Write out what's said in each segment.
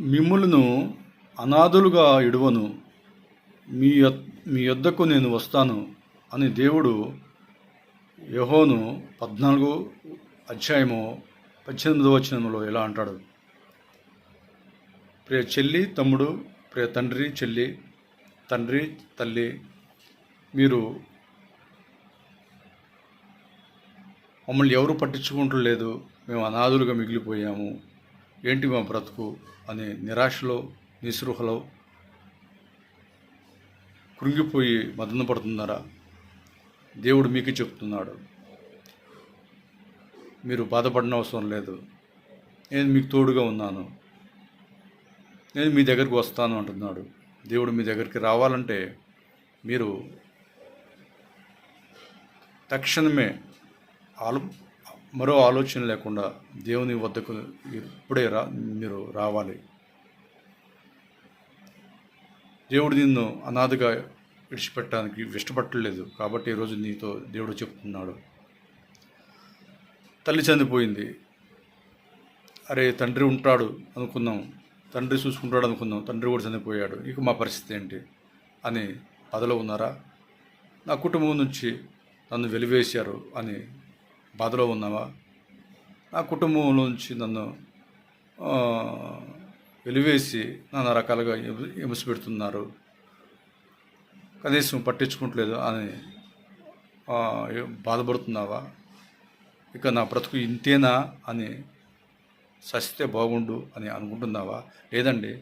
మిమ్ములను అనాథులుగా ఇడువను. మీ మీ యొద్దకు నేను వస్తాను అని దేవుడు యహోను పద్నాలుగు అధ్యాయము పద్దెనిమిదవ వచనంలో ఎలా అంటాడు? ప్రియ చెల్లి తమ్ముడు ప్రియ తండ్రి చెల్లి తండ్రి తల్లి మీరు మమ్మల్ని ఎవరు పట్టించుకుంటూ లేదు. మేము అనాథులుగా మిగిలిపోయాము. ఏంటి మా బ్రతుకు అనే నిరాశలో నిస్పృహలో కృంగిపోయి మదన పడుతున్నారా? దేవుడు మీకు చెప్తున్నాడు. మీరు బాధపడిన అవసరం లేదు. నేను మీకు తోడుగా ఉన్నాను. నేను మీ దగ్గరికి వస్తాను అంటున్నాడు. దేవుడు మీ దగ్గరికి రావాలంటే మీరు తక్షణమే ఆలో మరో ఆలోచన లేకుండా దేవుని వద్దకు ఇప్పుడే రా మీరు రావాలి. దేవుడు నిన్ను అనాథగా విడిచిపెట్టడానికి ఇష్టపట్టలేదు కాబట్టి ఈరోజు నీతో దేవుడు చెప్తున్నాడు. తల్లి చనిపోయింది. అరే తండ్రి ఉంటాడు అనుకున్నాం తండ్రి చూసుకుంటాడు అనుకున్నాం తండ్రి కూడా చనిపోయాడు. ఇక మా పరిస్థితి ఏంటి? అని బాధలో ఉన్నారా? నా కుటుంబం నుంచి నన్ను వెలివేశారు అని బాధలో ఉన్నావా? నా కుటుంబం నుంచి నన్ను వెలివేసి నానా రకాలుగా హింస- పెడుతున్నారు. కనీసం పట్టించుకుంటలేదు అని బాధపడుతున్నావా? ఇక నా బ్రతుకు ఇంతేనా అని సస్తే బాగుండు అని అనుకుంటున్నావా? లేదండి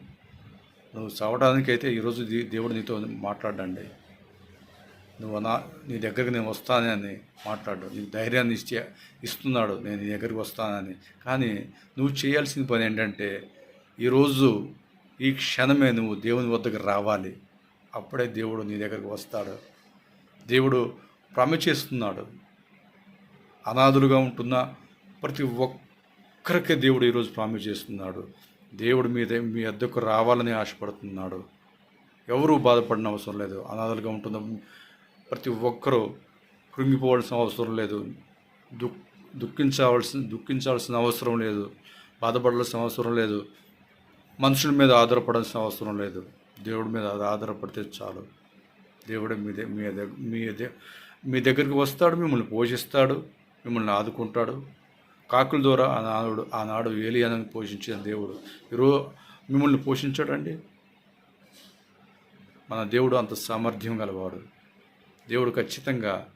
నువ్వు చావడానికైతే ఈరోజు దేవుడు నీతో మాట్లాడండి. నువ్వు నా నీ దగ్గరికి నేను వస్తానని మాట్లాడు. నీకు ధైర్యాన్ని ఇచ్చే ఇస్తున్నాడు. నేను నీ దగ్గరికి వస్తానని. కానీ నువ్వు చేయాల్సిన పని ఏంటంటే ఈరోజు ఈ క్షణమే నువ్వు దేవుని వద్దకు రావాలి. అప్పుడే దేవుడు నీ దగ్గరికి వస్తాడు. దేవుడు ప్రామిస్ చేస్తున్నాడు అనాథులుగా ఉంటున్న ప్రతి ఒక్కరికి దేవుడు ఈరోజు ప్రామి చేస్తున్నాడు దేవుడు మీ మీ వద్దకు రావాలని ఆశపడుతున్నాడు. ఎవరు బాధపడిన అవసరం లేదు. అనాథలుగా ఉంటున్న ప్రతి ఒక్కరూ కృంగిపోవాల్సిన అవసరం లేదు. దుఃఖ దుఃఖించవలసిన దుఃఖించాల్సిన అవసరం లేదు. బాధపడాల్సిన అవసరం లేదు. మనుషుల మీద ఆధారపడాల్సిన అవసరం లేదు. దేవుడి మీద ఆధారపడితే చాలు. దేవుడు మీ మీ మీ మీ దగ్గరికి వస్తాడు మిమ్మల్ని పోషిస్తాడు మిమ్మల్ని ఆదుకుంటాడు. కాకుల ద్వారా ఆనాడు ఆనాడు ఏలియానని పోషించిన దేవుడు. ఈరోజు మిమ్మల్ని పోషించాడండి? మన దేవుడు అంత సామర్థ్యం గలవాడు. దేవుడు ఖచ్చితంగా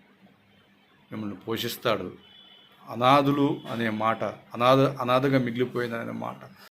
మిమ్మల్ని పోషిస్తాడు. అనాథులు అనే మాట అనాథ అనాథగా మిగిలిపోయిందనే మాట.